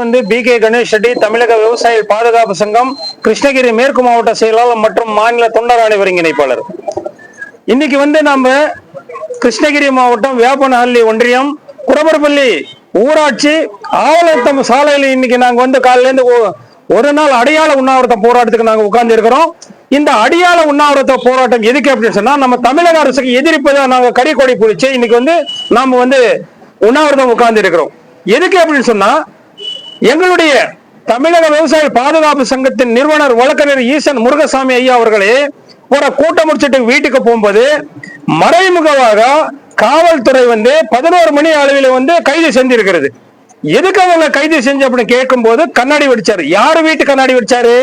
வந்து B K Ganesh Reddy தமிழக விவசாய பாதுகாப்பு சங்கம் கிருஷ்ணகிரி மேற்கு மாவட்ட செயலாளர் மற்றும் மாநில தொண்டராணி ஒருங்கிணைப்பாளர் இன்னைக்கு வந்து நம்ம கிருஷ்ணகிரி மாவட்டம் வேப்பனஹள்ளி ஒன்றியம் குடமரப்பள்ளி ஊராட்சி ஆவலத்தம் சாலையில் இன்னைக்கு நாங்க வந்து காலையிலேருந்து ஒரு நாள் அடையாள உண்ணாவிரத போராட்டத்துக்கு நாங்க உட்கார்ந்து இருக்கிறோம் இந்த அடையாள உண்ணாவிரத போராட்டம் எதுக்கு அப்படின்னு சொன்னா நம்ம தமிழக அரசுக்கு எதிர்ப்பதா நாங்க கறி கொடி இன்னைக்கு வந்து நாம வந்து உண்ணாவிரதம் உட்கார்ந்து இருக்கிறோம் எதுக்கு அப்படின்னு சொன்னா எங்களுடைய தமிழக விவசாய பாதுகாப்பு சங்கத்தின் நிறுவனர் வழக்கறிஞர் ஈசன் முருகசாமி ஐயா அவர்களே ஒரு கூட்டம் முடிச்சுட்டு வீட்டுக்கு போகும்போது மறைமுகமாக காவல்துறை வந்து பதினோரு மணி அளவில் வந்து கைது செஞ்சிருக்கிறது. எதுக்கு அவங்க கைது செஞ்சு அப்படின்னு கேட்கும்போது கண்ணாடி வெடிச்சாரு. யாரு வீட்டு கண்ணாடி வெடிச்சாரு?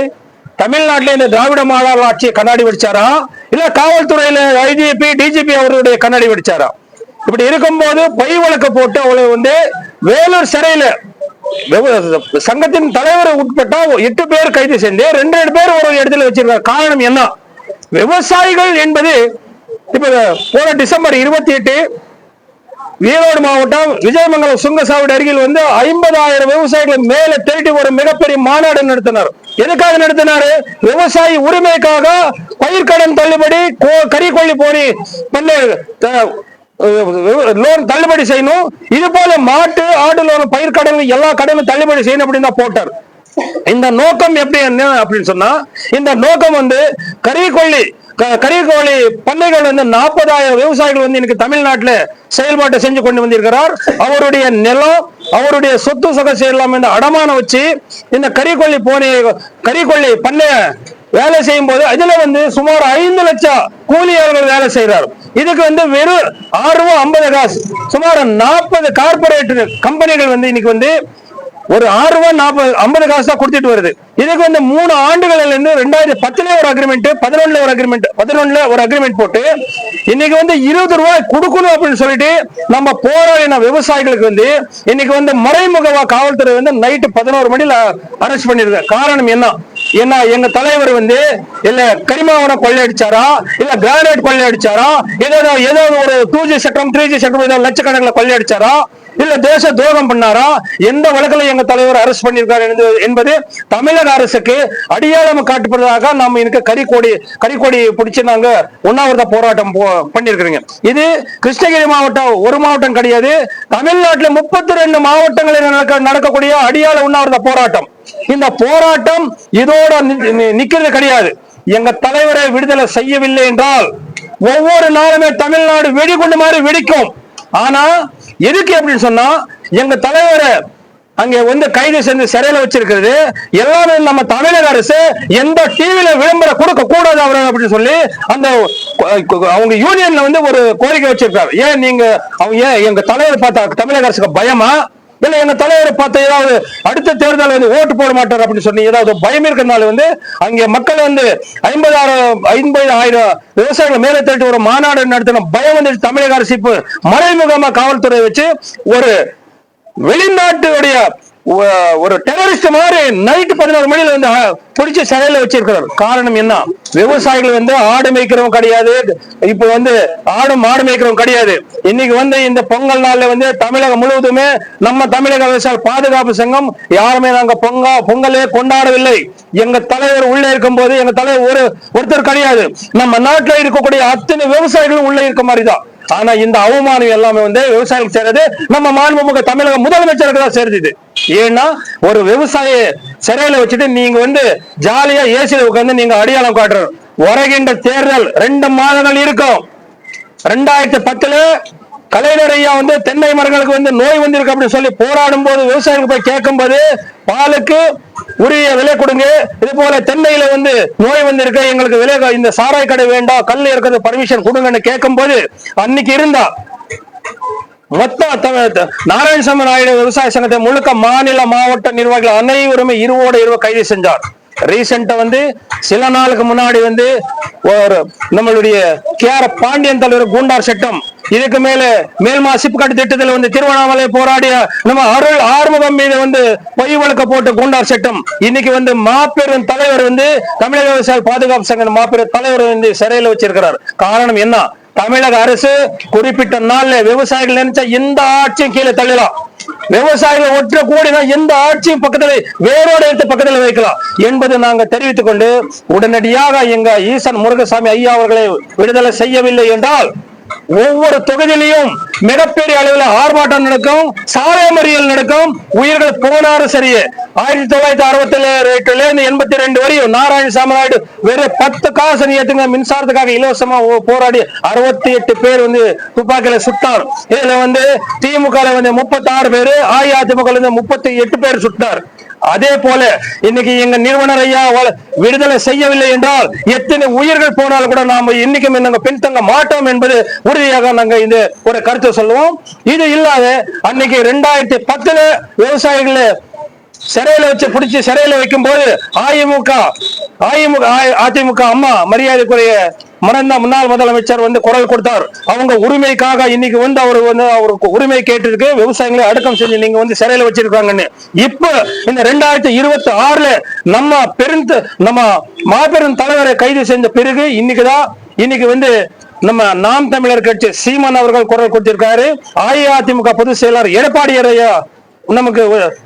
தமிழ்நாட்டில இந்த திராவிட மாடல் ஆட்சியை கண்ணாடி வெடிச்சாரா? இல்ல காவல்துறையில ஐஜிபி டிஜிபி அவர்களுடைய கண்ணாடி வெடிச்சாரா? இப்படி இருக்கும்போது பொய் வழக்கு போட்டு அவளை வந்து வேலூர் சிறையில சங்கத்தின் தலைவர் உட்பட்ட எட்டு பேர் கைது செஞ்சு ரெண்டு ரெண்டு பேர் ஒரு இடத்துல வச்சிருக்காங்க. காரணம் என்ன? விவசாயிகள் என்பது இப்ப போன டிசம்பர் இருபத்தி எட்டு ஈரோடு மாவட்டம் விஜயமங்கலம் சுங்கசாவடி அருகில் வந்து ஐம்பதாயிரம் விவசாயிகளை மேல திரட்டி ஒரு மிகப்பெரிய மாநாடு நடத்தினார். எதுக்காக நடத்தினாரு? விவசாயி உரிமைக்காக பயிர்க்கடன் தள்ளுபடி கோ- கறிக்கொல்லி போனி பண்ணு லோன் தள்ளுபடி செய்யணும். இது போல மாட்டு ஆடு லோன் பயிர் கடன் எல்லா கடனும் தள்ளுபடி செய்யணும் அப்படின்னு தான் போட்டார். இந்த நோக்கம் எப்படி என்ன அப்படின்னு சொன்னா இந்த நோக்கம் வந்து கறிக்கொள்ளி க- கறிக்கோழி பண்ணைகள் வந்து நாற்பதாயிரம் விவசாயிகள் வந்து இன்னைக்கு தமிழ்நாட்டுல செயல்பாட்டை செஞ்சு கொண்டு வந்திருக்கிறார். அவருடைய நிலம் அவருடைய சொத்து சொகசை எல்லாம் இந்த அடமானம் வச்சு இந்த கறிக்கொல்லி போனி கறிக்கொல்லி பண்ணைய வேலை செய்யும் போது அதுல வந்து சுமார் ஐந்து லட்சம் கூலியாளர்கள் வேலை செய்கிறார் இதுக்கு வந்து வெறும் ஆறு ரூபா ஐம்பது காசு. சுமார் நாற்பது கார்பரேட் கம்பெனிகள் வந்து இன்னைக்கு வந்து ஒரு ஆறு ரூபா நாற்பது ஐம்பது காசு தான் கொடுத்துட்டு வருது. இதுக்கு வந்து மூணு ஆண்டுகள்ல இருந்து ரெண்டாயிரத்தி பத்துல ஒரு அக்ரிமெண்ட் பதினொன்னுல ஒரு அக்ரிமெண்ட் பதினொன்னுல ஒரு அக்ரிமெண்ட் போட்டு இன்னைக்கு வந்து இருபது ரூபாய் கொடுக்கணும் அப்படின்னு சொல்லிட்டு நம்ம போராடின விவசாயிகளுக்கு வந்து இன்னைக்கு வந்து மறைமுகமா காவல்துறை வந்து நைட்டு பதினோரு மணில அரெஸ்ட் பண்ணிருக்க காரணம் என்ன? என்ன எங்க தலைவர் வந்து இல்ல கரிமாவனம் கொள்ளையடிச்சாரா இல்ல கிரானைட் கொள்ளையடிச்சாரா ஏதோ ஏதோ ஒரு டூ ஜி சட்டம் த்ரீ ஜி சட்டம் ஏதோ லட்சக்கணக்கில் கொள்ளையடிச்சாரா இல்ல தேச துரோகம் பண்ணாரா? எந்த வழக்கில் எங்க தலைவர் அரெஸ்ட் பண்ணியிருக்காரு என்பது- என்பது தமிழக அரசுக்கு அடியாளம் காட்டுப்படுவதாக நாம் இன்னைக்கு கறிக்கோடி கறிக்கோடி பிடிச்சு நாங்க உண்ணாவிரத போராட்டம் போ- இது கிருஷ்ணகிரி மாவட்டம் ஒரு மாவட்டம் கிடையாது. தமிழ்நாட்டில் முப்பத்தி ரெண்டு மாவட்டங்களில் நடக்க நடக்கக்கூடிய அடியாள உண்ணாவிரத போராட்டம். இந்த போராட்டம் இதோட நி- நிக்கிறது கிடையாது. எங்க தலைவரை விடுதலை செய்யவில்லை என்றால் ஒவ்வொரு நாளுமே தமிழ்நாடு வெடிகுண்டு மாதிரி வெடிக்கும். ஆனா எதுக்கு அப்படின்னு சொன்னா எங்க தலைவரை அங்க வந்து கைது செஞ்சு சிறையில வச்சிருக்கிறது எல்லாமே நம்ம தமிழக அரசு எந்த டிவியில விளம்பரம் கொடுக்க கூடாது அவர் அப்படின்னு சொல்லி அந்த அவங்க யூனியன்ல வந்து ஒரு கோரிக்கை வச்சிருக்காரு. ஏன் நீங்க அவங்க ஏன் எங்க தலைவர் பார்த்தா தமிழக அரசுக்கு பயமா? இல்ல எங்க தலைவரை பார்த்து ஏதாவது அடுத்த தேர்தல் வந்து ஓட்டு போட மாட்டார் அப்படின்னு சொல்லி ஏதாவது பயம் இருக்கிறதுனால வந்து அங்கே மக்கள் வந்து ஐம்பதாயிரம் ஐம்பது ஆயிரம் விவசாயிகள் மேலே திரட்டி ஒரு மாநாடு நடத்தின பயம் வந்து தமிழக அரசு இப்போ மறைமுகமா காவல்துறை வச்சு ஒரு வெளிநாட்டுடைய ஒரு டெரரிஸ்ட் மாதிரி நைட் பதினோரு மணியில வந்து பிடிச்ச பிடிச்சு சிறையில வச்சிருக்கிறார். காரணம் என்ன? விவசாயிகள் வந்து ஆடு மேய்க்கிறவங்க கிடையாது. இப்போ வந்து ஆடு மாடு மேய்க்கிறவங்க கிடையாது. இன்னைக்கு வந்து இந்த பொங்கல் நாள்ல வந்து தமிழகம் முழுவதுமே நம்ம தமிழக விவசாய பாதுகாப்பு சங்கம் யாருமே நாங்க பொங்கா பொங்கலே கொண்டாடவில்லை. எங்க தலைவர் உள்ளே இருக்கும் போது எங்க தலைவர் ஒரு ஒருத்தர் கிடையாது. நம்ம நாட்டில் இருக்கக்கூடிய அத்தனை விவசாயிகளும் உள்ளே இருக்க மாதிரிதான். ஆனா இந்த அவமானம் எல்லாமே வந்து விவசாயிகள் சேர்றது நம்ம மாண்புமிகு தமிழக முதலமைச்சருக்கு தான் சேருது. ஏன்னா ஒரு விவசாய சிறையில வச்சுட்டு நீங்க வந்து ஜாலியா ஏசியில உட்கார்ந்து நீங்க அடையாளம் காட்டுறோம் வருகின்ற தேர்தல் ரெண்டு மாதங்கள் இருக்கும். ரெண்டாயிரத்தி பத்துல கலைஞர் ஐயா வந்து தென்னை மரங்களுக்கு வந்து நோய் வந்திருக்கு அப்படின்னு சொல்லி போராடும் போது விவசாயிகள் போய் கேட்கும் போது பாலுக்கு உரிய விலை கொடுங்க. இது போல தென்னையில வந்து நோய் வந்திருக்கு எங்களுக்கு விலை இந்த சாராய் கடை வேண்டாம் கல் இருக்கிறது பர்மிஷன் கொடுங்கன்னு கேட்கும் போது அன்னைக்கு இருந்தா மொத்த நாராயணசாமி நாயுடு விவசாய சங்கத்தை முழுக்க மாநில மாவட்ட நிர்வாகிகள் அனைவருமே இருவோட இருவ கைது செஞ்சார். ரீசெண்டா வந்து சில நாளுக்கு முன்னாடி வந்து ஒரு நம்மளுடைய கே ஆர் பாண்டியன் தலைவர் கூண்டார் சட்டம் இதுக்கு மேல மேல்மா சிப்காட்டு திட்டத்தில் வந்து திருவண்ணாமலை போராடிய நம்ம அருள் ஆறுமுகம் மீது வந்து பொய் வழக்க போட்டு கூண்டார் சட்டம் இன்னைக்கு வந்து மாபெரும் தலைவர் வந்து தமிழக விவசாய பாதுகாப்பு சங்க மாபெரும் தலைவர் வந்து சிறையில் வச்சிருக்கிறார். காரணம் என்ன? தமிழக அரசு குறிப்பிட்ட நாள்ல விவசாயிகள் நினைச்சா எந்த ஆட்சியும் கீழே தள்ளலாம் விவசாயிகள் ஒற்ற கூடினா எந்த ஆட்சியும் பக்கத்துல வேரோட எடுத்து பக்கத்துல வைக்கலாம் என்பது நாங்க தெரிவித்துக் கொண்டு உடனடியாக எங்க ஈசன் முருகசாமி ஐயா அவர்களை விடுதலை செய்யவில்லை என்றால் ஒவ்வொரு தொகுதியிலையும் மிகப்பெரிய அளவில் ஆர்ப்பாட்டம் நடக்கும். சாலை மறியல் நடக்கும். உயிர்கள் போனாலும் சரி ஆயிரத்தி தொள்ளாயிரத்தி அறுபத்தி எட்டுல இருந்து எண்பத்தி ரெண்டு வரையும் நாராயணசாமி நாயுடு வெறும் பத்து காசு ஏத்துங்க மின்சாரத்துக்காக இலவசமா போராடி அறுபத்தி எட்டு பேர் வந்து துப்பாக்கியில சுட்டார். இதுல வந்து திமுக வந்து முப்பத்தி ஆறு பேரு அஇஅதிமுக முப்பத்தி எட்டு பேர் சுட்டார். அதே போல இன்னைக்கு எங்க நிறுவனர் ஐயா விடுதலை செய்யவில்லை என்றால் எத்தனை உயிர்கள் போனாலும் கூட நாம இன்னைக்கும் நாங்க பின்தங்க மாட்டோம் என்பது உறுதியாக நாங்க இந்த ஒரு கருத்து சொல்லுவோம். இது இல்லாத அன்னைக்கு ரெண்டாயிரத்தி பத்துல விவசாயிகளை சிறையில வச்சு பிடிச்சி சிறையில வைக்கும் போது அதிமுக அதிமுக அதிமுக அம்மா மரியாதைக்குரிய மறந்த முன்னாள் முதலமைச்சர் வந்து குரல் கொடுத்தார். அவங்க உரிமைக்காக இன்னைக்கு வந்து அவர் வந்து அவருக்கு உரிமை கேட்டிருக்கு. விவசாயிகளை அடக்கம் செஞ்சு நீங்க வந்து சிறையில வச்சிருக்காங்கன்னு. இப்ப இந்த ரெண்டாயிரத்தி இருபத்தி ஆறுல நம்ம பெருந்த நம்ம மாபெரும் தலைவரை கைது செஞ்ச பிறகு இன்னைக்குதான் இன்னைக்கு வந்து நம்ம நாம் தமிழர் கட்சி சீமான் அவர்கள் குரல் கொடுத்திருக்காரு. அஇஅதிமுக பொதுச் செயலாளர் எடப்பாடி ஐயா நமக்கு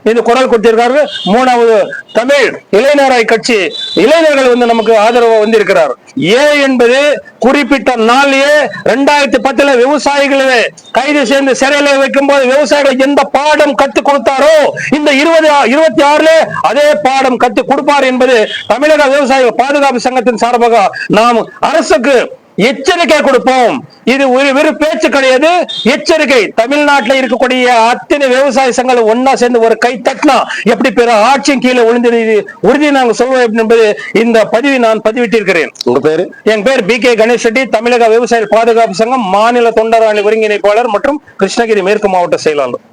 இது குரல் கொடுத்திருக்காரு. மூணாவது தமிழ் இளைஞராய் கட்சி இளைஞர்கள் வந்து நமக்கு ஆதரவு வந்திருக்கிறார். ஏ என்பது குறிப்பிட்ட நாளிலேயே ரெண்டாயிரத்தி பத்துல விவசாயிகளை கைது சேர்ந்து சிறையில வைக்கும் போது விவசாயிகள் எந்த பாடம் கத்து கொடுத்தாரோ இந்த இருபது இருபத்தி ஆறுல அதே பாடம் கத்து கொடுப்பார் என்பது தமிழக விவசாயிகள் பாதுகாப்பு சங்கத்தின் சார்பாக நாம் அரசுக்கு எச்சரிக்கை கொடுப்போம். இது ஒரு வெறும் பேச்சு கிடையாது. எச்சரிக்கை. தமிழ்நாட்டில் இருக்கக்கூடிய அத்தனை விவசாய சங்கங்கள் ஒன்னா சேர்ந்து ஒரு கை தட்டினா எப்படி பிற ஆட்சியும் கீழே விழுந்தது உறுதி நாங்கள் சொல்வோம் என்பது இந்த பதிவை நான் பதிவிட்டிருக்கிறேன். உங்க பேரு? என் பேர் பி கே கணேஷ் ரெட்டி தமிழக விவசாய பாதுகாப்பு சங்கம் மாநில தொண்டராணி ஒருங்கிணைப்பாளர் மற்றும் கிருஷ்ணகிரி மேற்கு மாவட்ட செயலாளர்.